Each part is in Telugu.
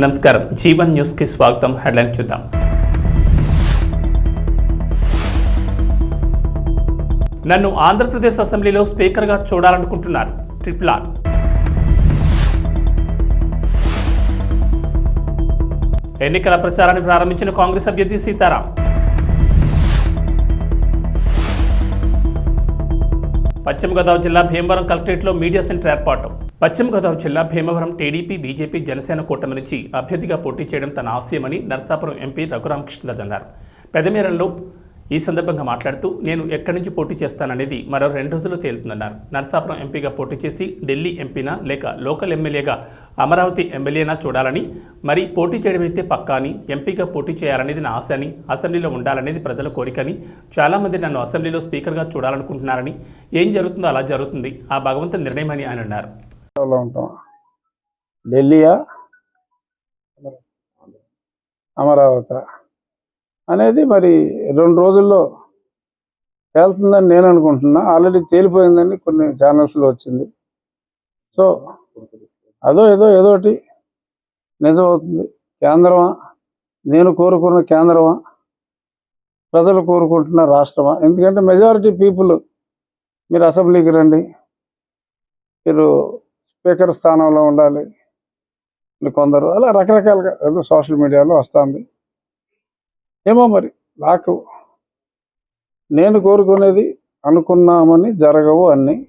నమస్కారం. జీవన్ న్యూస్కి స్వాగతం. హెడ్లైన్ చూద్దాం. నన్ను ఆంధ్రప్రదేశ్ అసెంబ్లీలో స్పీకర్గా చూడాలనుకుంటున్నారు. Triple R. ఎన్నికల ప్రచారాన్ని ప్రారంభించిన కాంగ్రెస్ అభ్యర్థి సీతారాం. పశ్చిమ గోదావరి జిల్లా భీమవరం కలెక్టరేట్లో మీడియా సెంటర్ ఏర్పాటు. పశ్చిమ గోదావరి జిల్లా భీమవరం టీడీపీ బీజేపీ జనసేన కూటమి నుంచి అభ్యర్థిగా పోటీ చేయడం తన ఆశయమని నర్సాపురం ఎంపీ రఘురామకృష్ణరాజు అన్నారు. పెదమేరంలో ఈ సందర్భంగా మాట్లాడుతూ నేను ఎక్కడి నుంచి పోటీ చేస్తాననేది మరో రెండు రోజుల్లో తేలుతుందన్నారు. నర్సాపురం ఎంపీగా పోటీ చేసి ఢిల్లీ ఎంపీనా లేక లోకల్ ఎమ్మెల్యేగా అమరావతి ఎమ్మెల్యేనా చూడాలని మరి పోటీ చేయడం అయితే పక్కా అని ఎంపీగా పోటీ చేయాలనేది నా ఆశ అని అసెంబ్లీలో ఉండాలనేది ప్రజల కోరికని చాలామంది నన్ను అసెంబ్లీలో స్పీకర్గా చూడాలనుకుంటున్నారని ఏం జరుగుతుందో అలా జరుగుతుంది ఆ భగవంతుని నిర్ణయమని ఆయన అన్నారు. లో ఉంటాం. ఢిల్లీయా? అమరావతి. అనేది మరి రెండు రోజుల్లో తేలుతుందని నేను అనుకుంటున్నా. ఆల్రెడీ తేలిపోయిందని కొన్ని ఛానల్స్లో వచ్చింది. సో అదో ఏదో ఏదోటి నిజమవుతుంది. కేంద్రమా? నేను కోరుకున్న కేంద్రమా? ప్రజలు కోరుకుంటున్న రాష్ట్రమా? ఎందుకంటే మెజారిటీ పీపుల్ మీరు అసెంబ్లీకి రండి. మీరు స్పీకర్ స్థానంలో ఉండాలి. కొందరు అలా రకరకాలుగా ఏదో సోషల్ మీడియాలో వస్తుంది. ఏమో మరి నాకు నేను కోరుకునేది అనుకున్నామని జరగవు అన్ని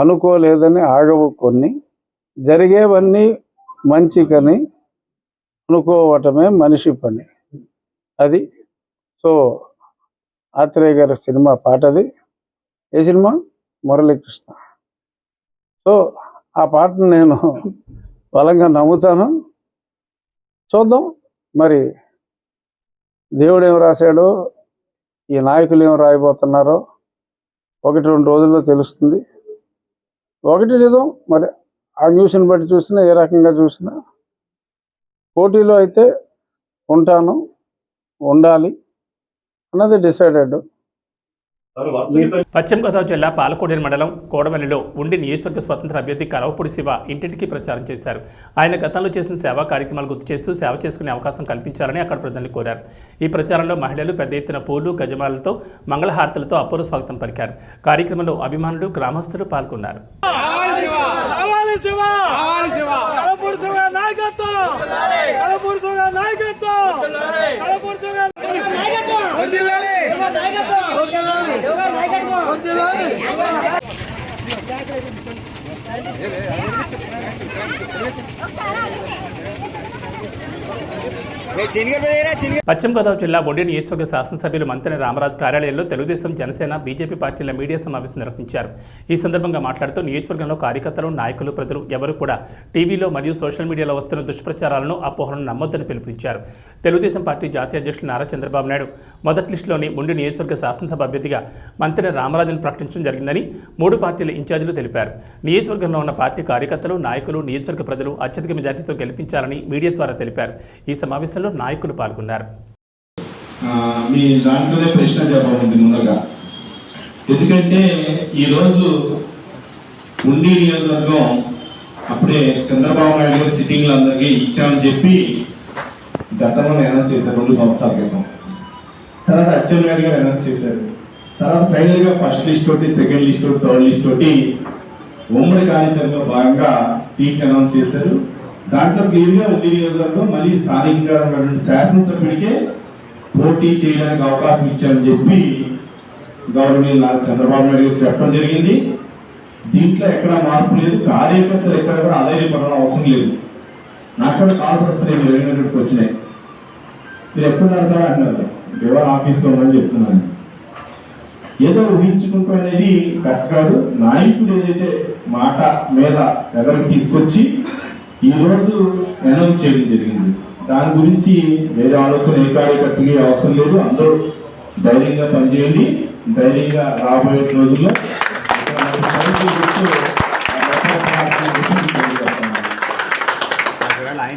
అనుకోలేదని ఆగవు కొన్ని జరిగేవన్నీ మంచికని అనుకోవటమే మనిషి పని. అది సో ఆత్రేయ గారి సినిమా పాటది. ఏ సినిమా? మురళీకృష్ణ. సో ఆ పాటను నేను బలంగా నమ్ముతాను. చూద్దాం. మరి దేవుడు ఏం రాశాడో ఈ నాయకులు ఏం రాయబోతున్నారో ఒకటి రెండు రోజుల్లో తెలుస్తుంది. ఒకటి నిజం మరి ఆ న్యూస్ని బట్టి చూసినా ఏ రకంగా చూసినా. పోటీలో అయితే ఉంటాను ఉండాలి అన్నది డిసైడెడ్. పశ్చిమ గోదావరి జిల్లా పాలకోడేరు మండలం కోడవల్లిలో ఉండి నియోజకవర్గ స్వతంత్ర అభ్యర్థి కరవపూడి శివ ఇంటింటికి ప్రచారం చేశారు. ఆయన గతంలో చేసిన సేవా కార్యక్రమాలు గుర్తు చేస్తూ సేవ చేసుకునే అవకాశం కల్పించాలని అక్కడ ప్రజల్ని కోరారు. ఈ ప్రచారంలో మహిళలు పెద్ద ఎత్తున పూలు గజమాలతో మంగళహారతులతో అపూర్వ స్వాగతం పలికారు. కార్యక్రమంలో అభిమానులు గ్రామస్తులు పాల్గొన్నారు. నాయకత్వం! కలపూడి పశ్చిమ గోదావరి జిల్లా బొండి నియోజకవర్గ శాసనసభ్యులు మంత్రి రామరాజు కార్యాలయంలో తెలుగుదేశం జనసేన బీజేపీ పార్టీల మీడియా సమావేశం నిర్వహించారు. ఈ సందర్భంగా మాట్లాడుతూ నియోజకవర్గంలో కార్యకర్తలు నాయకులు ప్రజలు ఎవరు కూడా టీవీలో మరియు సోషల్ మీడియాలో వస్తున్న దుష్ప్రచారాలను అపోహలను నమ్మొద్దని పిలుపునిచ్చారు. తెలుగుదేశం పార్టీ జాతీయ అధ్యక్షులు నారా చంద్రబాబు నాయుడు మొదటి లిస్టులోని బొండి నియోజకవర్గ శాసనసభ అభ్యర్థిగా మంత్రి రామరాజును ప్రకటించడం జరిగిందని మూడు పార్టీల ఇన్ఛార్జీలు తెలిపారు. నియోజకవర్గంలో ఉన్న పార్టీ కార్యకర్తలు నాయకులు నియోజకవర్గ ప్రజలు అత్యధిక మెజార్టీతో గెలిపించాలని మీడియా ద్వారా తెలిపారు. ఈ సమావేశంలో నాయకులు పాల్గొన్నారు. మీ దాంట్లోనే ప్రశ్న జవాబు ముందుగా. ఎందుకంటే ఈరోజు ఉండి నియోజకవర్గం అప్పుడే చంద్రబాబు నాయుడు గారు సిట్టింగ్లు అందరికీ ఇచ్చామని చెప్పి గతంలో అనౌన్స్ చేశారు రెండు సంవత్సరాల క్రితం. తర్వాత అచ్చెన్నాయుడు గారు అనౌన్స్ చేశారు. తర్వాత ఫైనల్గా ఫస్ట్ లిస్ట్ తోటి సెకండ్ లిస్ట్ తోటి థర్డ్ లిస్ట్ తోటి ఉమ్మడి కార్యాచరణలో భాగంగా సీట్ అనౌన్స్ చేశారు. దాంట్లో క్లియర్గా ఉండి నియోజకవర్గం మళ్ళీ స్థానికంగా ఉన్నటువంటి శాసనసభ్యుడికే పోటీ చేయడానికి అవకాశం ఇచ్చామని చెప్పి గవర్నమెంట్ నారా చంద్రబాబు నాయుడు గారు చెప్పడం జరిగింది. దీంట్లో ఎక్కడ మార్పు లేదు. కార్యకర్తలు ఎక్కడ కూడా ఆదాయపడడం అవసరం లేదు. నాకు కూడా కాల్స్ వస్తున్నాయి మీరు వెళ్ళినట్టుకు వచ్చినాయి. మీరు ఎప్పుడున్నారు సార్ అంటున్నారు. ఎవరు ఆఫీస్లో ఉన్నారని చెప్తున్నాను. ఏదో ఊహించుకుంటూ అనేది కరెక్ట్ కాదు. నాయకుడు ఏదైతే మాట మీద ఎవరికి తీసుకొచ్చి ఈ రోజు అనౌన్స్ చేయడం జరిగింది. దాని గురించి వేరే ఆలోచన ఏ కార్యకర్తకి అవసరం లేదు. అందరూ ధైర్యంగా పనిచేయండి. ధైర్యంగా రాబోయే రోజుల్లో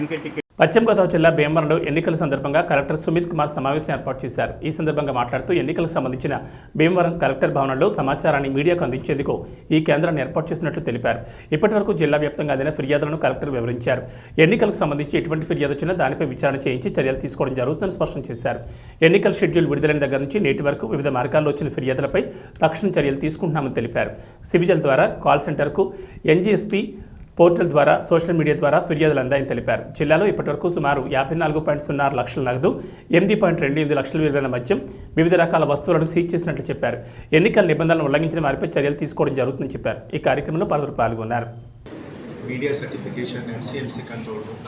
ఇక్కడ మనకు పశ్చిమ గోదావరి జిల్లా భీమవరంలో ఎన్నికల సందర్భంగా కలెక్టర్ సుమిత్ కుమార్ సమావేశం ఏర్పాటు చేశారు. ఈ సందర్భంగా మాట్లాడుతూ ఎన్నికలకు సంబంధించిన భీమవరం కలెక్టర్ భవనంలో సమాచారాన్ని మీడియాకు అందించేందుకు ఈ కేంద్రాన్ని ఏర్పాటు చేసినట్లు తెలిపారు. ఇప్పటివరకు జిల్లా వ్యాప్తంగా అందిన ఫిర్యాదులను కలెక్టర్ వివరించారు. ఎన్నికలకు సంబంధించి ఎటువంటి ఫిర్యాదు వచ్చినా దానిపై విచారణ చేయించి చర్యలు తీసుకోవడం జరుగుతుందని స్పష్టం చేశారు. ఎన్నికల షెడ్యూల్ విడుదలైన దగ్గర నుంచి నేటి వరకు వివిధ మార్గాల్లో వచ్చిన ఫిర్యాదులపై తక్షణ చర్యలు తీసుకుంటున్నామని తెలిపారు. సివిజల్ ద్వారా కాల్ సెంటర్కు ఎన్జీఎస్పీ పోర్టల్ ద్వారా సోషల్ మీడియా ద్వారా ఫిర్యాదులు అందాయని తెలిపారు. జిల్లాలో ఇప్పటివరకు సుమారు యాభై నాలుగు పాయింట్ సున్నా లక్షల నగదు ఎనిమిది పాయింట్ రెండు ఎనిమిది లక్షల విలువైన మద్యం వివిధ రకాల వస్తువులను సీజ్ చేసినట్లు చెప్పారు. ఎన్నికల నిబంధనలు ఉల్లంఘించిన వారిపై చర్యలు తీసుకోవడం జరుగుతుందని చెప్పారు. ఈ కార్యక్రమంలో పలువురు పాల్గొన్నారు. Media certification MCMC control room.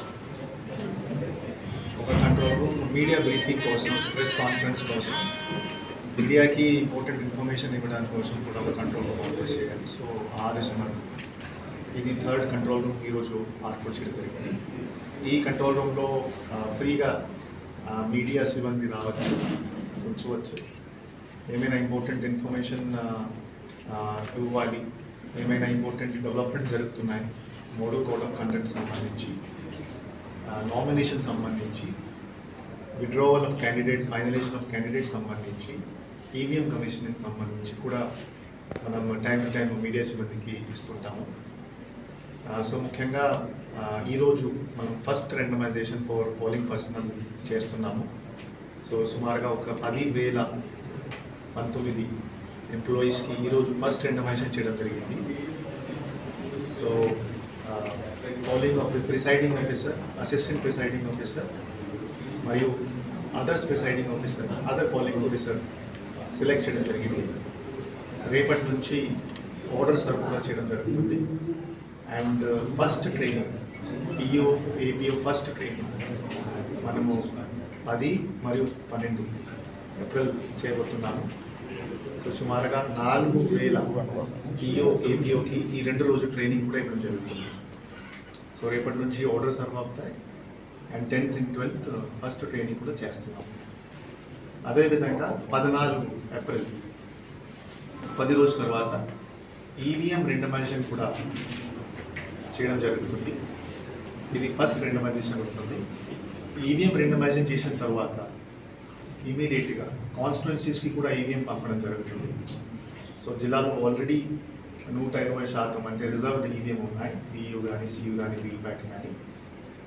ఒక కంట్రోల్ రూమ్ మీడియా బ్రీఫింగ్ కోసం ప్రెస్ కాన్ఫరెన్స్ కోసం మీడియాకి ఇంపార్టెంట్ ఇన్ఫర్మేషన్ ఇవ్వడానికి కోసం కూడా ఒక కంట్రోల్ రూమ్ ఆపరేట్ చేయాలి. సో ఆదేశం అనుకుంటున్నాను ఇది థర్డ్ కంట్రోల్ రూమ్ ఈరోజు ఏర్పాటు చేయడం జరిగింది. ఈ కంట్రోల్ రూమ్లో ఫ్రీగా మీడియా సిబ్బంది రావచ్చు ఉంచవచ్చు. ఏమైనా ఇంపార్టెంట్ ఇన్ఫర్మేషన్ ఇవ్వాలి ఏమైనా ఇంపార్టెంట్ డెవలప్మెంట్ జరుగుతున్నాయి మోడల్ కోడ్ ఆఫ్ కండక్ట్ సంబంధించి నామినేషన్ సంబంధించి withdrawal of candidate finalization of candidate సంబంధించి ఈవీఎం కమిషన్కి సంబంధించి కూడా మనం టైం టు టైం మీడియా సిబ్బందికి ఇస్తుంటాము. సో ముఖ్యంగా ఈరోజు మనం first randomization for polling personnel చేస్తున్నాము. సో సుమారుగా ఒక పది వేల పంతొమ్మిది ఎంప్లాయీస్కి ఈరోజు ఫస్ట్ రెండమైజేషన్ చేయడం జరిగింది. So polling office presiding officer assistant presiding officer మరియు others presiding officer other polling officer select చేయడం జరిగింది. రేపటి నుంచి ఆర్డర్ సర్కులర్ చేయడం జరుగుతుంది. And first training PO APO first training. మనము పది మరియు పన్నెండు ఏప్రిల్ చేయబోతున్నాము. సో సుమారుగా నాలుగు వేల పిఓ ఏపీఓకి ఈ రెండు రోజు ట్రైనింగ్ కూడా ఇవ్వడం జరుగుతుంది. సో రేపటి నుంచి ఆర్డర్స్ సర్వ్ అవుతాయి and tenth and twelfth first training కూడా చేస్తున్నాం. అదేవిధంగా పద్నాలుగు ఏప్రిల్ పది రోజుల తర్వాత ఈవీఎం రెండమైజేషన్ కూడా చేయడం జరుగుతుంది. ఇది ఫస్ట్ రెండమైజేషన్ ఉంటుంది. ఈవీఎం రెండమైజేషన్ చేసిన తర్వాత ఇమీడియట్గా కాన్స్టిట్యున్సీస్కి కూడా ఈవీఎం పంపడం జరుగుతుంది. సో జిల్లాలో ఆల్రెడీ నూట ఇరవై శాతం అంటే రిజర్వ్డ్ ఈవీఎం ఉన్నాయి. బియూ కానీ సియూ కానీ. వీల్ప్యాట్ కానీ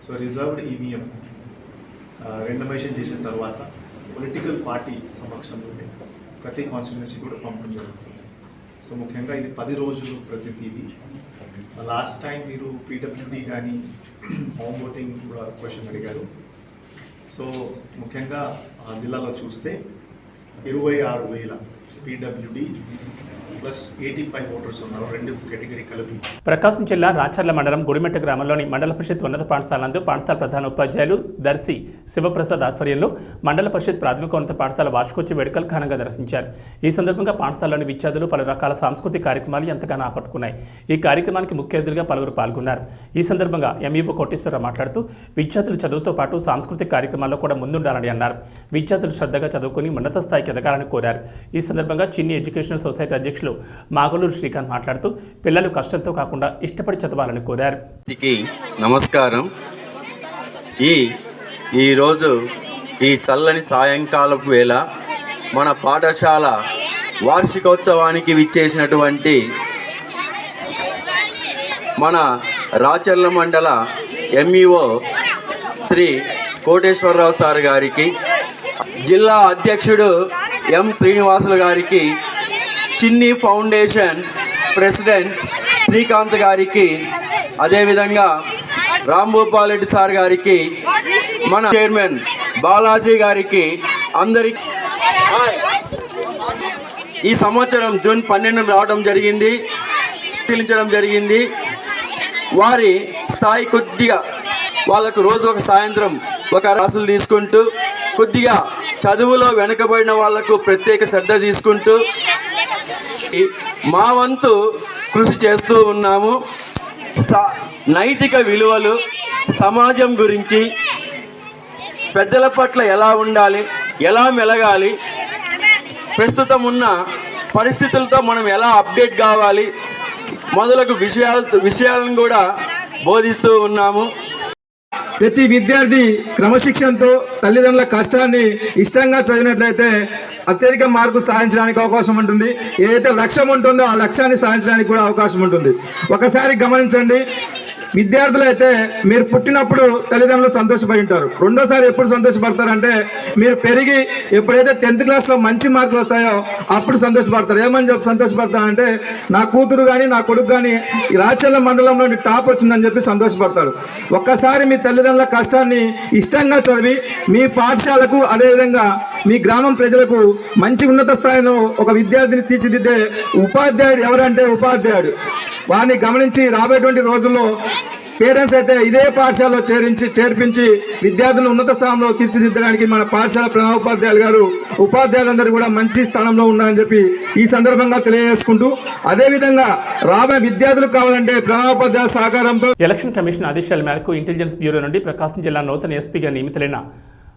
సో రిజర్వ్డ్ ఈవీఎం రెండమైజేషన్ చేసిన తర్వాత పొలిటికల్ పార్టీ సమక్షంలోనే ప్రతి కాన్స్టిట్యున్సీ కూడా పంపడం జరుగుతుంది. సో ముఖ్యంగా ఇది పది రోజులు ప్రసిద్ధి ఇది. లాస్ట్ టైం మీరు పీడబ్ల్యూడీ కానీ హోమ్ ఓటింగ్ కూడా క్వశ్చన్ అడిగారు. సో ముఖ్యంగా ఆ జిల్లాలో చూస్తే ఇరవై ఆరు వేల PWD plus eighty five voters ఉన్నారు రెండు కేటగిరీ కలిపి. ప్రకాశం జిల్లా రాచర్ల మండలం గుడిమెట్ట గ్రామంలోని మండల పరిషత్ ఉన్నత పాఠశాలందు పాఠశాల ప్రధాన ఉపాధ్యాయులు దర్శి శివప్రసాద్ ఆధ్వర్యంలో మండల పరిషత్ ప్రాథమిక ఉన్నత పాఠశాల వార్షికోత్సవ వేడుకలు ఘనంగా నిర్వహించారు. ఈ సందర్భంగా పాఠశాలలోని విద్యార్థులు పలు రకాల సాంస్కృతిక కార్యక్రమాలు ఎంతగానో ఆకట్టుకున్నాయి. ఈ కార్యక్రమానికి ముఖ్య అతిథులుగా పలువురు పాల్గొన్నారు. ఈ సందర్భంగా ఎంఈఓ కోటేశ్వరరావు మాట్లాడుతూ విద్యార్థులు చదువుతో పాటు సాంస్కృతిక కార్యక్రమాల్లో కూడా ముందుండాలని అన్నారు. విద్యార్థులు శ్రద్ధగా చదువుకుని ఉన్నత స్థాయికి ఎదగాలని కోరారు. ఈ సందర్భంగా చిన్ని ఎడ్యుకేషనల్ సొసైటీ అధ్యక్షులు మాగలూరు శ్రీకాంత్ మాట్లాడుతూ పిల్లలు కష్టంతో కాకుండా ఇష్టపడి చదవాలని కోరారు. నమస్కారం. ఈ ఈరోజు ఈ చల్లని సాయంకాలపు వేళ మన పాఠశాల వార్షికోత్సవానికి విచ్చేసినటువంటి మన రాచర్ల మండల ఎంఈఓ శ్రీ కోటేశ్వరరావు సార్ గారికి జిల్లా అధ్యక్షుడు ఎం శ్రీనివాసులు గారికి చిన్ని ఫౌండేషన్ ప్రెసిడెంట్ శ్రీకాంత్ గారికి అదేవిధంగా రాంభూపాల్ రెడ్డి సార్ గారికి మన చైర్మన్ బాలాజీ గారికి అందరికి. ఈ సంవత్సరం జూన్ పన్నెండున రావడం జరిగింది పరిశీలించడం జరిగింది. వారి స్థాయి కొద్దిగా వాళ్ళకు రోజు ఒక సాయంత్రం ఒక రాసులు తీసుకుంటూ కొద్దిగా చదువులో వెనుకబడిన వాళ్ళకు ప్రత్యేక శ్రద్ధ తీసుకుంటూ మా వంతు కృషి చేస్తూ ఉన్నాము. నైతిక విలువలు సమాజం గురించి పెద్దల పట్ల ఎలా ఉండాలి ఎలా మెలగాలి ప్రస్తుతం ఉన్న పరిస్థితులతో మనం ఎలా అప్డేట్ కావాలి మొదలగు విషయాల విషయాలను కూడా బోధిస్తూ ఉన్నాము. ప్రతి విద్యార్థి క్రమశిక్షణతో తల్లిదండ్రుల కష్టాన్ని ఇష్టంగా చదివినట్లయితే అత్యధిక మార్పు సాధించడానికి అవకాశం ఉంటుంది. ఏదైతే లక్ష్యం ఉంటుందో ఆ లక్ష్యాన్ని సాధించడానికి కూడా అవకాశం ఉంటుంది. ఒకసారి గమనించండి. విద్యార్థులు అయితే మీరు పుట్టినప్పుడు తల్లిదండ్రులు సంతోషపడి ఉంటారు. రెండోసారి ఎప్పుడు సంతోషపడతారంటే మీరు పెరిగి ఎప్పుడైతే టెన్త్ క్లాస్లో మంచి మార్కులు వస్తాయో అప్పుడు సంతోషపడతారు. ఏమని చెప్పి సంతోషపడతారంటే నా కూతురు కానీ నా కొడుకు కానీ ఈ రాచర్ల మండలంలో టాప్ వచ్చిందని చెప్పి సంతోషపడతాడు ఒక్కసారి మీ తల్లిదండ్రుల కష్టాన్ని ఇష్టంగా చదివి మీ పాఠశాలకు అదేవిధంగా మీ గ్రామం ప్రజలకు మంచి ఉన్నత స్థాయిలో ఒక విద్యార్థిని తీర్చిదిద్దే ఉపాధ్యాయుడు ఎవరంటే ఉపాధ్యాయుడు. వారిని గమనించి రాబోయేటువంటి రోజుల్లో పేరెంట్స్ అయితే ఇదే పాఠశాలలో చేరించి చేర్పించి విద్యార్థులను ఉన్నత స్థానంలో తీర్చిదిద్దడానికి మన పాఠశాల ప్రణవ గారు ఉపాధ్యాయులందరూ కూడా మంచి స్థానంలో ఉన్నారని చెప్పి ఈ సందర్భంగా తెలియజేసుకుంటూ అదేవిధంగా రాబోయే విద్యార్థులు కావాలంటే ప్రణవ సహకారంతో ఎలక్షన్ కమిషన్ ఆదేశాల మేరకు ఇంటెలిజెన్స్ బ్యూరో నుండి ప్రకాశం జిల్లా నూతన ఎస్పీగా నియమితులైన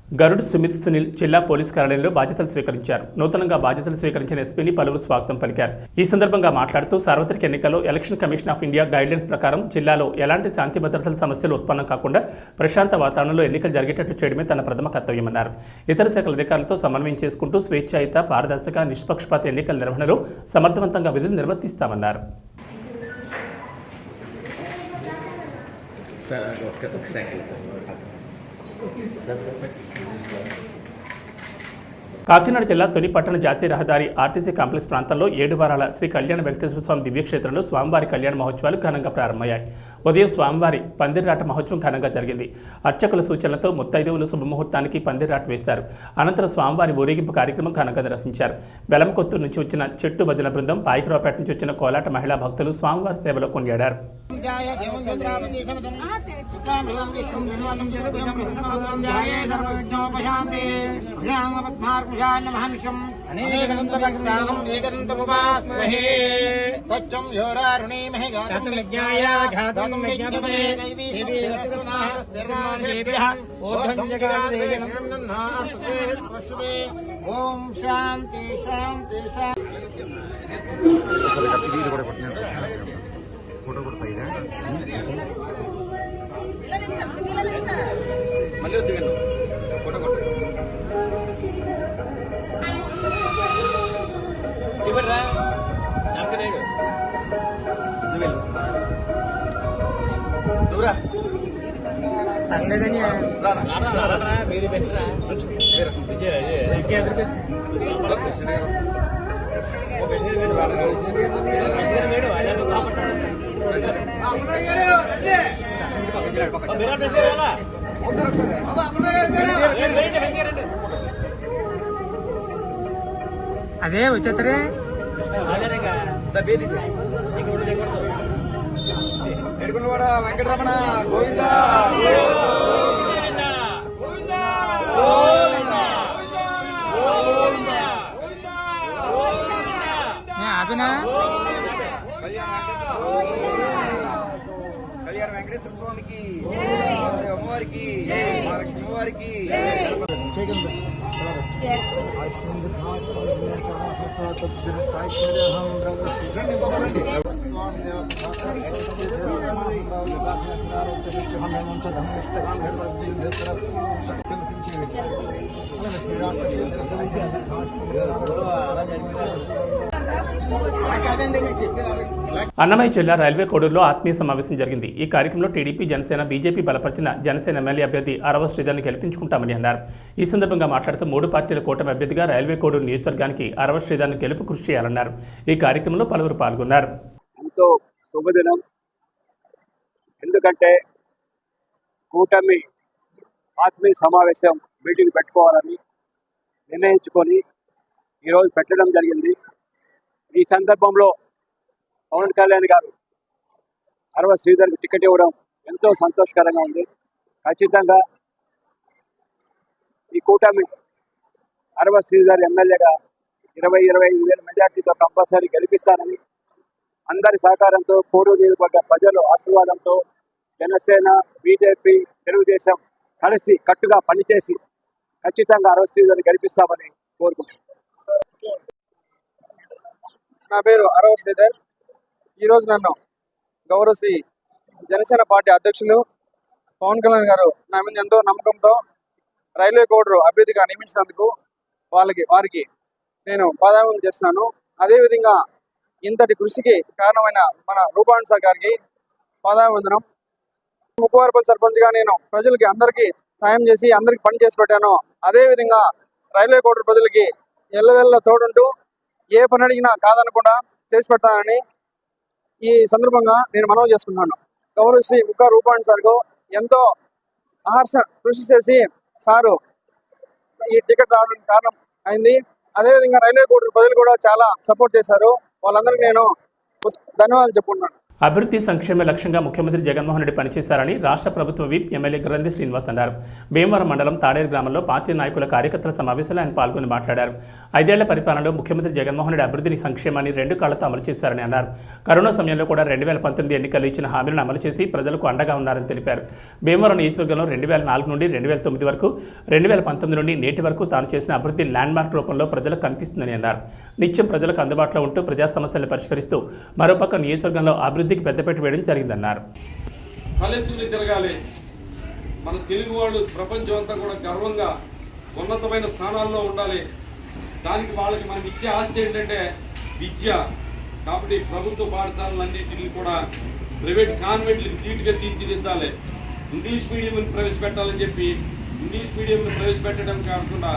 గరుడ్ సుమిత్ సునీల్ జిల్లా పోలీస్ కార్యాలయంలో బాధ్యతలు స్వీకరించారు. నూతనంగా బాధ్యతలు స్వీకరించిన ఎస్పీని పలువురు స్వాగతం పలికారు. ఈ సందర్భంగా మాట్లాడుతూ సార్వత్రిక ఎన్నికల్లో election commission of India guidelines ప్రకారం జిల్లాలో ఎలాంటి శాంతి భద్రతల సమస్యలు ఉత్పన్నం కాకుండా ప్రశాంత వాతావరణంలో ఎన్నికలు జరిగేటట్లు చేయడమే తన ప్రథమ కర్తవ్యమన్నారు. ఇతర శాఖల అధికారులతో సమన్వయం చేసుకుంటూ స్వేచ్ఛాయుత పారదర్శక నిష్పక్షపాత ఎన్నికల నిర్వహణలో సమర్థవంతంగా విధులు నిర్వర్తిస్తామన్నారు. కాకినాడ జిల్లా తొలి పట్టణ జాతీయ రహదారి ఆర్టీసీ కాంప్లెక్స్ ప్రాంతంలో ఏడు వారాల శ్రీ కళ్యాణ వెంకటేశ్వర స్వామి దివ్యక్షేత్రంలో స్వామివారి కళ్యాణ మహోత్సవాలు ఘనంగా ప్రారంభమయ్యాయి. ఉదయం స్వామివారి పందిరాట మహోత్సవం ఘనంగా జరిగింది. అర్చకుల సూచనలతో ముత్తైదువులు శుభముహూర్తానికి పందిరాట వేశారు. అనంతరం స్వామివారి ఊరేగింపు కార్యక్రమం ఘనంగా నిర్వహించారు. బెలంకొత్తూరు నుంచి వచ్చిన చెట్టు భజన బృందం పాయికరావుపేట నుంచి వచ్చిన కోలాట మహిళా భక్తులు స్వామివారి సేవలో కొనియాడారు. जाय देवन्द्रावतीसमतम् कृष्णामृतं विष्णुं विष्णुवासं चतुर्भुजं कृष्णवासं जाय सर्वविघ्नोपशान्ते रामपद्मार्कुशालमहनिशम् अनेकदन्तभक्तानम् त्वच्चं योरारुणीमहे गातुं। विज्ञाय घातुं विज्ञपते ఫోటో కూడా పైన మళ్ళీ వద్దు ఫోటో కొట్ట. చివరిరా శాంకరాయుడు నువ్వు వెళ్ళు. నువ్వురా. తగ్గలేదని మీరు పెట్టరా. కృష్ణ గారు. కృష్ణ గారు. అదే వచ్చేతరే వెంకటరమణ గోవింద ఆపినా? కళ్యాణ వెంకటేశ్వర స్వామికి అమ్మవారికి మహాలక్ష్మి అమ్మవారికి అన్నమయ్య జిల్లా రైల్వే కోడూరులో ఆత్మీయ సమావేశం జరిగింది. ఈ కార్యక్రమంలో టీడీపీ జనసేన బీజేపీ బలపరిచిన జనసేన ఎమ్మెల్యే అభ్యర్థి అరవ శ్రీధర్ని గెలిపించుకుంటామని అన్నారు. ఈ సందర్భంగా మాట్లాడుతూ మూడు పార్టీల కూటమి అభ్యర్థిగా రైల్వే కోడూరు నియోజకవర్గానికి అరవ శ్రీధర్ని గెలుపు కృషి చేయాలన్నారు. ఈ కార్యక్రమంలో పలువురు పాల్గొన్నారు. ఎంతో శుభదినం. ఎందుకంటే కూటమి ఆత్మీయ సమావేశం మీటింగ్ పెట్టుకోవాలని నిర్ణయించుకొని ఈరోజు పెట్టడం జరిగింది. ఈ సందర్భంలో పవన్ కళ్యాణ్ గారు అరవ శ్రీధర్కి టికెట్ ఇవ్వడం ఎంతో సంతోషకరంగా ఉంది. ఖచ్చితంగా ఈ కూటమి అరవ శ్రీధర్ ఎమ్మెల్యేగా ఇరవై ఇరవై ఐదు వేల మెజార్టీతో కంపల్సరీ గెలిపిస్తానని అందరి సహకారంతో కోడూరు నియోజకవర్గ ప్రజలు ఆశీర్వాదంతో జనసేన బీజేపీ తెలుగుదేశం కలిసి కట్టుగా పనిచేసి ఖచ్చితంగా అరవై శ్రీధర్ని గెలిపిస్తామని కోరుకుంటున్నాను నా పేరు అరవ శ్రీధర్. ఈరోజు నన్ను గౌరవ శ్రీ జనసేన పార్టీ అధ్యక్షులు పవన్ కళ్యాణ్ గారు నా మీద ఎంతో నమ్మకంతో రైల్వే కోడరు అభ్యర్థిగా నియమించినందుకు వాళ్ళకి వారికి నేను పాదాభివందనం చేస్తున్నాను. అదేవిధంగా ఇంతటి కృషికి కారణమైన మన రూపాణి సార్ గారికి పాదాభివందనం. ముప్పవారిపల్లి సర్పంచ్గా నేను ప్రజలకి అందరికీ సాయం చేసి అందరికి పని చేసి పెట్టాను. అదేవిధంగా రైల్వే కోడరు ప్రజలకి ఎల్లవెల్ల తోడుంటూ ఏ పని అడిగినా కాదనకుండా చేసి పెడతానని ఈ సందర్భంగా నేను మనవి చేసుకున్నాను గౌరవశ్రీ ముక్క రూపాణి సార్కు ఎంతో ఆహర్ష కృషి చేసి సారు ఈ టికెట్ రావడానికి కారణం అయింది. అదేవిధంగా రైల్వే కోడరు ప్రజలు కూడా చాలా సపోర్ట్ చేశారు. వాళ్ళందరికీ నేను ధన్యవాదాలు చెప్పుకున్నాను అభివృద్ధి సంక్షేమ లక్ష్యంగా ముఖ్యమంత్రి జగన్మోహన్ రెడ్డి పనిచేశారని రాష్ట్ర ప్రభుత్వ విప్ ఎమ్మెల్యే గ్రంథి శ్రీనివాస్ అన్నారు. భీమవరం మండలం తాడేరు గ్రామంలో పార్టీ నాయకుల కార్యకర్తల సమావేశంలో ఆయన పాల్గొని మాట్లాడారు. ఐదేళ్ళ పరిపాలనలో ముఖ్యమంత్రి జగన్మోహన్ రెడ్డి అభివృద్ధిని సంక్షేమాన్ని రెండు కాళ్ళతో అమలు చేశారని అన్నారు. కరోనా సమయంలో కూడా రెండు వేల పంతొమ్మిది ఎన్నికల్లో ఇచ్చిన హామీలను అమలు చేసి ప్రజలకు అండగా ఉన్నారని తెలిపారు. భీమవరం నియోజకవర్గంలో రెండు వేల నాలుగు నుండి రెండు వేల తొమ్మిది వరకు రెండు వేల పంతొమ్మిది నుండి నేటి వరకు తాను చేసిన అభివృద్ధి ల్యాండ్ మార్క్ రూపంలో ప్రజలకు కనిపిస్తుందని అన్నారు. నిత్యం ప్రజలకు అందుబాటులో ఉంటూ ప్రజా సమస్యలను పరిష్కరిస్తూ మరోపక్క నియోజకవర్గంలో అభివృద్ధికి పెద్దపీట వేయడం జరిగిందన్నారు. తలెత్తుకుని తిరగాలి. మన తెలుగు వాళ్ళు ప్రపంచం అంతా కూడా గర్వంగా ఉన్నతమైన స్థానాల్లో ఉండాలి. దానికి వాళ్ళకి మనం ఇచ్చే ఆస్తి ఏంటంటే విద్య. కాబట్టి ప్రభుత్వ పాఠశాలలన్నింటినీ కూడా ప్రైవేట్ కాన్వెంట్లకు నీట్గా తీర్చిదిద్దాలి. ఇంగ్లీష్ మీడియంని ప్రవేశపెట్టాలని చెప్పి ఇంగ్లీష్ మీడియంని ప్రవేశపెట్టడం కాకుండా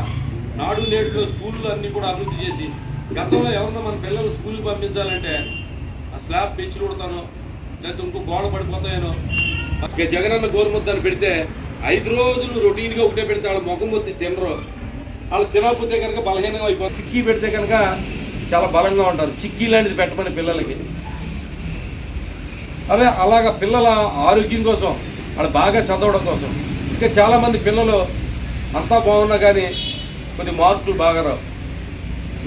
నాడు నేడులో స్కూళ్ళు అన్నీ కూడా అభివృద్ధి చేసి గతంలో ఎవరన్నా మన పిల్లలు స్కూల్కి పంపించాలంటే స్లాబ్ పెంచి కొడతాను లేకపోతే ఇంకో గోడ పడిపోతాయనో. ఇక జగనన్న గోరుముద్దని పెడితే ఐదు రోజులు రొటీన్గా ఒకటే పెడితే వాళ్ళు ముఖం మొత్తి తినరు. వాళ్ళు తినకపోతే కనుక బలహీనంగా అయిపోతారు. చిక్కీ పెడితే కనుక చాలా బలంగా ఉంటారు. చిక్కీ లాంటిది పెట్టమని పిల్లలకి. అదే అలాగ పిల్లల ఆరోగ్యం కోసం వాళ్ళు బాగా చదవడం కోసం. ఇంకా చాలామంది పిల్లలు అంతా బాగున్నా కానీ కొన్ని మార్కులు బాగా రావు.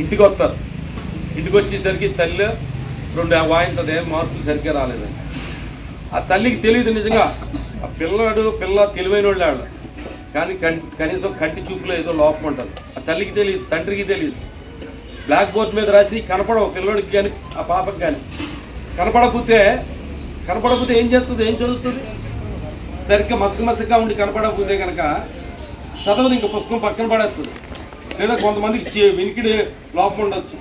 ఇంటికి వస్తారు ఇంటికి వచ్చేసరికి తల్లి రెండు వాయింతదే మార్కులు సరిగ్గా రాలేదండి ఆ తల్లికి తెలియదు నిజంగా. ఆ పిల్లడు పిల్ల తెలివైన వాళ్ళు కానీ కనీసం కంటి చూపులో ఏదో లోపం ఉంటుంది. ఆ తల్లికి తెలియదు తండ్రికి తెలియదు. బ్లాక్ బోర్డ్ మీద రాసి కనపడవు పిల్లోడికి కానీ ఆ పాపకి కానీ కనపడకపోతే కనపడకపోతే ఏం చేస్తుంది ఏం చదువుతుంది? సరిగ్గా మసక మసకగా ఉండి కనపడకపోతే కనుక చదవదు ఇంకా పుస్తకం పక్కన పడేస్తుంది. లేదా కొంతమందికి వినికిడి లోపం ఉండొచ్చు.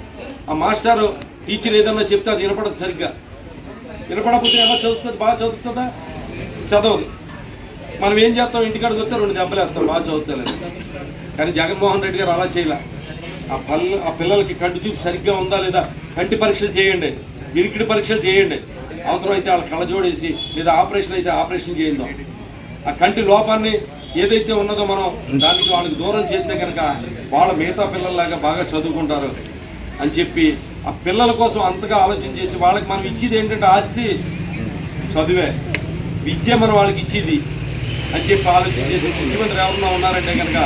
ఆ మాస్టారు టీచర్ ఏదన్నా చెప్తే అది వినపడదు సరిగ్గా. వినపడకపోతే ఎలా చదువుతుంది? బాగా చదువుతుందా? చదవదు. మనం ఏం చేస్తాం? ఇంటికాడికి వస్తే రెండు దెబ్బలు వేస్తాం. బాగా చదువుతలేదు. కానీ జగన్మోహన్ రెడ్డి గారు అలా చేయలే. ఆ పల్ల ఆ పిల్లలకి కంటి చూపు సరిగ్గా ఉందా లేదా? కంటి పరీక్షలు చేయండి. విరికిడి పరీక్షలు చేయండి. అవసరం అయితే వాళ్ళ కళ్ళజోడేసి లేదా ఆపరేషన్ అయితే ఆపరేషన్ చేయిందాం ఆ కంటి లోపాన్ని ఏదైతే ఉన్నదో మనం దానికి వాళ్ళకి దూరం చేస్తే కనుక వాళ్ళ మిగతా పిల్లల్లాగా బాగా చదువుకుంటారు అని చెప్పి ఆ పిల్లల కోసం అంతగా ఆలోచన చేసి వాళ్ళకి మనం ఇచ్చేది ఏంటంటే ఆస్తి. చదివే. విద్య మనం వాళ్ళకి ఇచ్చేది అని చెప్పి ఆలోచన చేసి ముఖ్యమంత్రి ఎవరన్నా ఉన్నారంటే కనుక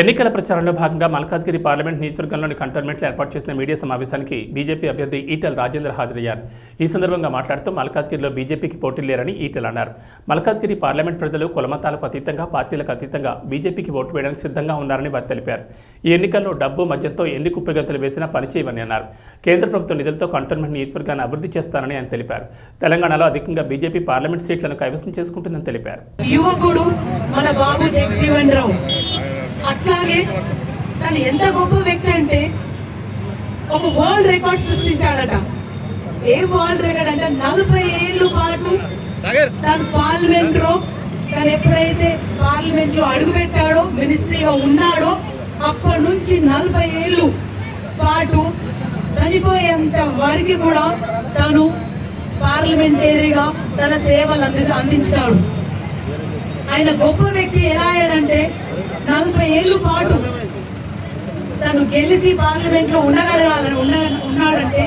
ఎన్నికల ప్రచారంలో భాగంగా మల్కాజ్గిరి పార్లమెంట్ నియోజకవర్గంలోని కంటోన్మెంట్లో ఏర్పాటు చేసిన మీడియా సమావేశానికి బీజేపీ అభ్యర్థి ఈటెల రాజేంద్ర హాజరయ్యారు. ఈ సందర్భంగా మాట్లాడుతూ మల్కాజ్గిరిలో బీజేపీకి పోటీ లేరని ఈటెల్ అన్నారు. మల్కాజ్గిరి పార్లమెంట్ ప్రజలు కులమతాలకు అతీతంగా పార్టీలకు అతీతంగా బీజేపీకి ఓటు వేయడానికి సిద్ధంగా ఉన్నారని వారు తెలిపారు. ఈ ఎన్నికల్లో డబ్బు మద్యంతో ఎన్ని కుప్పిగంతులు వేసినా పనిచేయవని అన్నారు. కేంద్ర ప్రభుత్వ నిధులతో కంటోన్మెంట్ నియోజకవర్గాన్ని అభివృద్ధి చేస్తారని ఆయన తెలిపారు. తెలంగాణలో అధికంగా బీజేపీ పార్లమెంట్ సీట్లను కైవసం చేసుకుంటుందని తెలిపారు. యువకుడు మన బాబు జగజీవన్ రావు. అట్లాగే తను ఎంత గొప్ప వ్యక్తి అంటే ఒక వరల్డ్ రికార్డ్ సృష్టించాడట. ఏ వరల్డ్ రికార్డ్ అంటే నలభై ఏళ్ళు పాటు తను పార్లమెంట్లో తను ఎప్పుడైతే పార్లమెంట్లో అడుగు పెట్టాడో మినిస్ట్రీగా ఉన్నాడో అప్పటి నుంచి నలభై ఏళ్ళు పాటు చనిపోయేంత వరకు కూడా తను పార్లమెంటరీగా తన సేవలు అంది అందించినాడు. ఆయన గొప్ప వ్యక్తి ఎలా అయ్యాడంటే ఏళ్ళు పాటు తను గెలిచి పార్లమెంట్లో ఉండగలగాలని ఉన్న ఉన్నాడంటే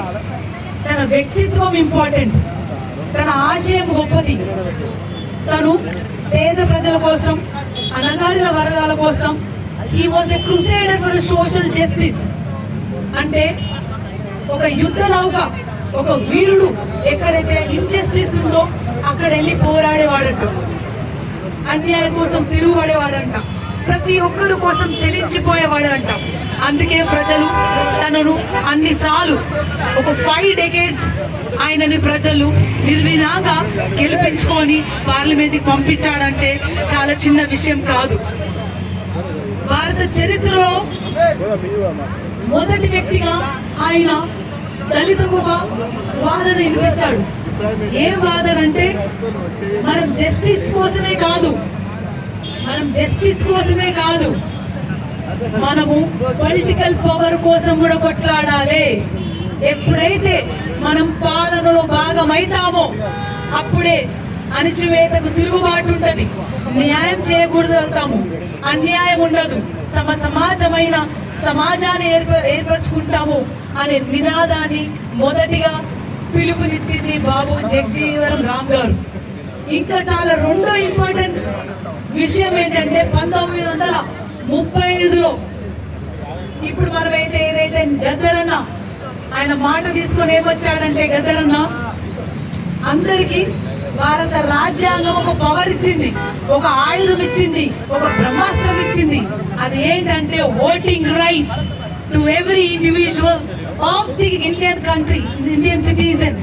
తన వ్యక్తిత్వం ఇంపార్టెంట్. తన ఆశయం గొప్పది. తను పేద ప్రజల కోసం అనగారిన వర్గాల కోసం he was a crusader for social justice అంటే ఒక యుద్ధ నౌక ఒక వీరుడు ఎక్కడైతే ఇన్జస్టిస్ ఉందో అక్కడ వెళ్ళి పోరాడేవాడట. అన్యాయం కోసం తిరుగుబడేవాడంట. ప్రతి ఒక్కరు కోసం చెలించిపోయేవాడు అంటాం. అందుకే ప్రజలు తనను అన్నిసార్లు ఒక ఫైవ్ డెకేడ్స్ ఆయనని ప్రజలు నిర్వినాగా గెలిపించుకొని పార్లమెంట్కి పంపించాడంటే చాలా చిన్న విషయం కాదు. భారత చరిత్రలో మొదటి వ్యక్తిగా ఆయన దళితకు వాదన వినిపించాడు. ఏం వాదన అంటే మనం జస్టిస్ కోసమే కాదు మనం జస్టిస్ కోసమే కాదు మనము పొలిటికల్ పవర్ కోసం కూడా కొట్లాడాలి. ఎప్పుడైతే మనం పాలనలో భాగమైతామో అప్పుడే అణిచివేతకు తిరుగుబాటు ఉంటది. న్యాయం చేయకూడదు అన్యాయం ఉండదు. సమ సమాజమైన సమాజాన్ని ఏర్ప ఏర్పరచుకుంటాము అనే నినాదాన్ని మొదటిగా పిలుపునిచ్చింది బాబు జగజీవన్ రామ్ గారు. ఇంకా చాలా రెండో ఇంపార్టెంట్ విషయం ఏంటంటే పంతొమ్మిది వందల ముప్పై ఐదులో ఇప్పుడు మనమైతే ఏదైతే గద్దరన్న ఆయన మాట తీసుకొని ఏమొచ్చాడంటే గద్దరన్న అందరికి భారత రాజ్యాంగం ఒక పవర్ ఇచ్చింది ఒక ఆయుధం ఇచ్చింది ఒక బ్రహ్మాస్త్రం ఇచ్చింది. అది ఏంటంటే voting rights to every individual of the Indian country Indian citizen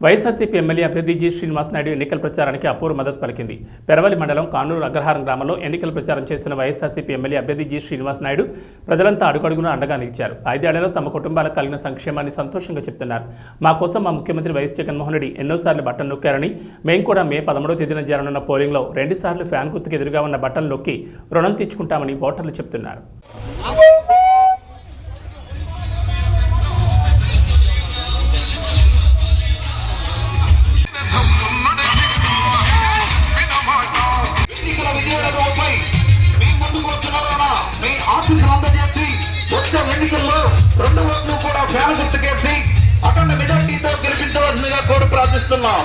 YSRCP MLA అభ్యర్థి జి శ్రీనివాస్ నాయుడు ఎన్నికల ప్రచారానికి అపూర్వ మద్దతు పలికింది. పెరవలి మండలం కానూరు అగ్రహారం గ్రామంలో ఎన్నికల ప్రచారం చేస్తున్న వైఎస్ఆర్సీపీ ఎమ్మెల్యే అభ్యర్థి జి శ్రీనివాస్ నాయుడు ప్రజలంతా అడుగడుగున అండగా నిలిచారు. ఐదేళ్ళలో తమ కుటుంబాలకు కలిగిన సంక్షేమాన్ని సంతోషంగా చెప్తున్నారు. మా కోసం మా ముఖ్యమంత్రి వైఎస్ జగన్మోహన్ రెడ్డి ఎన్నోసార్లు బట్టలు నొక్కారని మేము కూడా మే పదమూడవ తేదీన జరగనున్న పోలింగ్లో రెండుసార్లు ఫ్యాన్ గుర్తుకు ఎదురుగా ఉన్న బట్టలు నొక్కి రుణం తీర్చుకుంటామని ఓటర్లు చెప్తున్నారు. ఎన్నికల్లో రెండు ఓట్లు కూడా ఫ్యాన్ గుర్తుకేసి అఖండ మెజార్టీతో గెలిపించవలసిందిగా కోరి ప్రార్థిస్తున్నాం.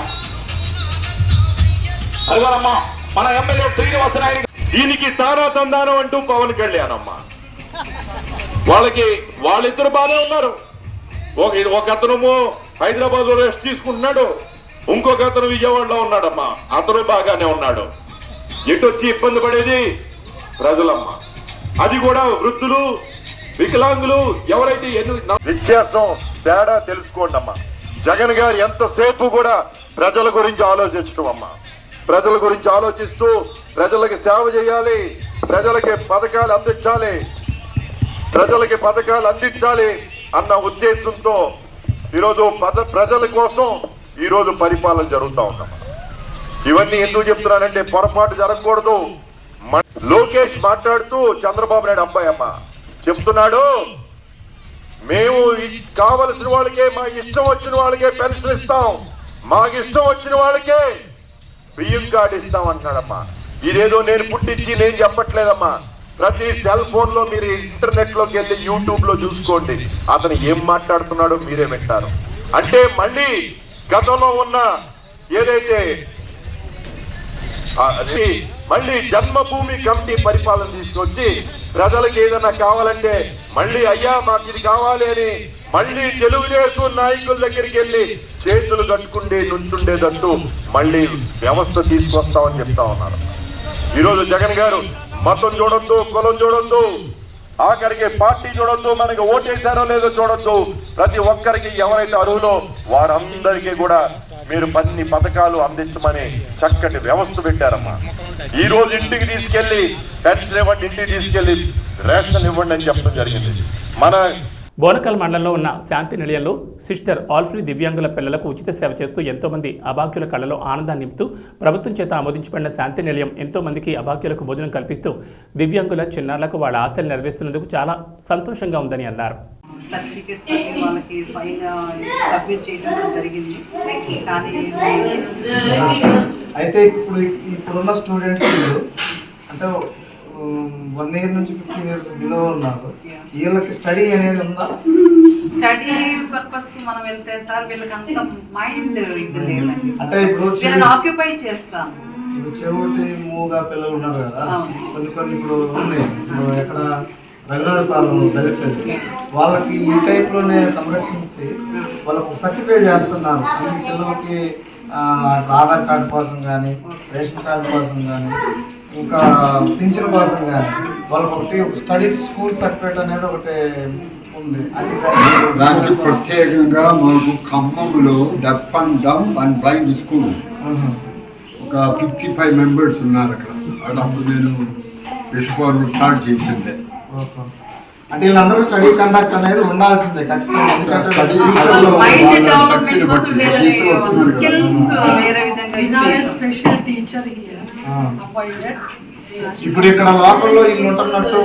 అదిగోనమ్మా మన ఎమ్మెల్యే శ్రీనివాసనాయుడు దీనికి తారా తందానం అంటూ పవన్ కళ్యాణ్ వాళ్ళకి వాళ్ళిద్దరు బాగానే ఉన్నారు. ఒక అతను హైదరాబాద్లో రెస్ట్ తీసుకుంటున్నాడు. ఇంకొక అతను విజయవాడలో ఉన్నాడమ్మా. అతను బాగానే ఉన్నాడు. ఎటు వచ్చి ఇబ్బంది పడేది? ప్రజలమ్మ. అది కూడా వృద్ధులు వికలాంగులు ఎవరైతే ఎన్ని వ్యత్యాసం తేడా తెలుసుకోండి అమ్మా జగన్ గారు ఎంతసేపు కూడా ప్రజల గురించి ఆలోచించడం అమ్మా. ప్రజల గురించి ఆలోచిస్తూ ప్రజలకి సేవ చేయాలి ప్రజలకి పథకాలు అందించాలి ప్రజలకి పథకాలు అందించాలి అన్న ఉద్దేశంతో ఈరోజు ప్రజల కోసం ఈరోజు పరిపాలన జరుగుతూ ఉందమ్మా. ఇవన్నీ ఎందుకు చెప్తున్నానంటే పొరపాటు జరగకూడదు. మ- లోకేష్ మాట్లాడుతూ చంద్రబాబు నాయుడు అబ్బాయి అమ్మ చెప్తున్నాడు. మేము కావలసిన వాళ్ళకే మాకు ఇష్టం వచ్చిన వాళ్ళకే పెన్షన్ ఇస్తాం. మాకు ఇష్టం వచ్చిన వాళ్ళకే బియ్యం కార్డు ఇస్తాం అంటున్నాడమ్మా ఇదేదో నేను పుట్టించి నేను చెప్పట్లేదమ్మా. ప్రతి సెల్ ఫోన్లో మీరు ఇంటర్నెట్లోకి వెళ్ళి యూట్యూబ్లో చూసుకోండి. అతను ఏం మాట్లాడుతున్నాడో మీరే వింటారు. అంటే మళ్ళీ గతంలో ఉన్న ఏదైతే అది. మళ్ళీ జన్మభూమి కమిటీ పరిపాలన తీసుకొచ్చి ప్రజలకు ఏదైనా కావాలంటే మళ్ళీ అయ్యా మాకు ఇది కావాలి అని మళ్ళీ తెలుగుదేశం నాయకుల దగ్గరికి వెళ్ళి చేతులు కట్టుకుండే నుంచుండేటట్టు మళ్ళీ వ్యవస్థ తీసుకొస్తామని చెప్తా ఉన్నారు. ఈరోజు జగన్ గారు మతం చూడొద్దు కులం చూడొద్దు ఆఖరికి పార్టీ చూడొద్దు మనకి ఓటేశారో లేదో చూడొద్దు. ప్రతి ఒక్కరికి ఎవరైతే అర్హులో వారందరికీ కూడా మీరు పన్ని పథకాలు అందించమని చక్కటి వ్యవస్థ పెట్టారమ్మా. ఈ రోజు ఇంటికి తీసుకెళ్ళి పెన్షన్ ఇవ్వండి ఇంటికి తీసుకెళ్ళి రేషన్ ఇవ్వండి అని చెప్పడం జరిగింది. మన బోనకల్ మండలంలో ఉన్న శాంతి నిలయంలో సిస్టర్ ఆల్ఫ్రీ దివ్యాంగుల పిల్లలకు ఉచిత సేవ చేస్తూ ఎంతో మంది అభాగ్యుల కళ్ళలో ఆనందాన్ని నింపుతూ ప్రభుత్వం చేత ఆమోదించబడిన శాంతి నిలయం ఎంతో మందికి అభాగ్యులకు భోజనం కల్పిస్తూ దివ్యాంగుల చిన్నారులకు వాళ్ళ ఆశలు నెరవేరుస్తున్నందుకు చాలా సంతోషంగా ఉందని అన్నారు. సర్టిఫికెట్స్ అన్ని వాళ్ళకి ఫైల్ సబ్మిట్ చేయడం జరిగింది. కానీ అయితే ఇప్పుడు ఇప్పుడున్న స్టూడెంట్స్ అంటే వన్ ఇయర్ నుంచి ఫిఫ్టీన్ ఇయర్స్ బిలో ఉన్నారు. వీళ్ళకి స్టడీ అనేది ఉందా? స్టడీ పర్పస్కి మనం వెళ్తే సార్ వీళ్ళకి అంత మైండ్ ఇది లేదండి. అంటే ఇప్పుడు వీళ్ళని ఆక్యుపై చేస్తాం. ఇప్పుడు చెవుటి మూగా పిల్లలు ఉన్నారు కదా కొన్ని కొన్ని ఇప్పుడు ఉన్నాయి. ఎక్కడ రఘునాథపాలెం దళితులు వాళ్ళకి ఈ టైప్లోనే సంరక్షించి వాళ్ళకు సర్టిఫై చేస్తున్నారు. పిల్లలకి ఆధార్ కార్డు కోసం కానీ రేషన్ కార్డు కోసం కానీ ఇంకా పింఛన్ కోసం కానీ వాళ్ళకి ఒకటి స్టడీస్ స్కూల్ సర్టిఫికేట్ అనేది ఒకటి ఉంది. అది దానికి ప్రత్యేకంగా మాకు ఖమ్మంలో deaf and dumb and blind school ఒక ఫిఫ్టీ ఫైవ్ మెంబర్స్ ఉన్నారు అక్కడ. అప్పుడు నేను విశ్వపౌర్ణం స్టార్ట్ చేసిందే. అంటే వీళ్ళందరూ స్టడీ కండక్ట్ అనేది ఉండాల్సిందే ఖచ్చితంగా. స్పెషల్ టీచర్ ఇప్పుడు ఇక్కడ లోకల్లో ఇల్లు ఉంటున్నట్టు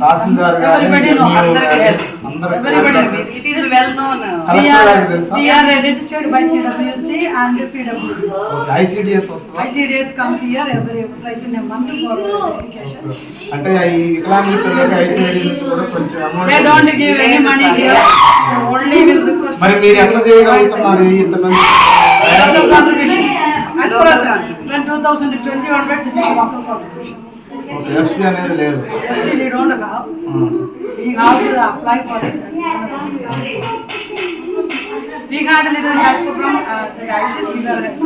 తహసీల్దార్ గారు మరి మీరు ఎట్లా చేయగలుగుతున్నారు ఇంతమంది? Us, when 2021 beds, it is local contribution. FC అనేది లేదు have to apply for it. We had a little help from uh, the ISIS, we were helping.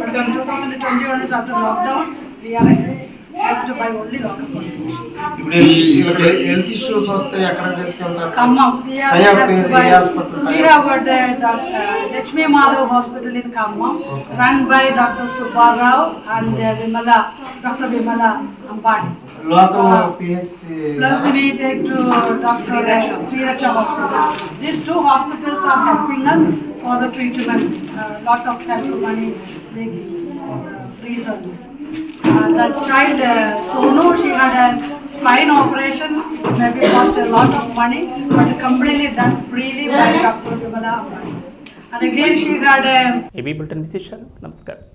But when 2021 is after lockdown, we are have to buy only local contribution. ఇప్పుడు వీళ్ళకి హెల్త్ ఇష్యూస్ వస్తే ఎక్కడ తీసుకెళ్తారు Khammam, we are Tie up have to with buy- the hospital, tie We up. have got the doc- uh, Lakshmi Madhav Hospital in Khammam, run by Dr. Subbarao and uh, Vimala, Dr. Vimala Ambani. Local Uh, PHC Plus we take to Dr. Sriracha Hospital. These two hospitals are helping us for the treatment, uh, lot of help money they give, uh, free service. Uh, that child uh, Sonu, she had a spine operation, maybe cost a lot of money, but completely done freely by Dr. Vimala. And again, she had a. AB Bulletin Musician, Namaskar.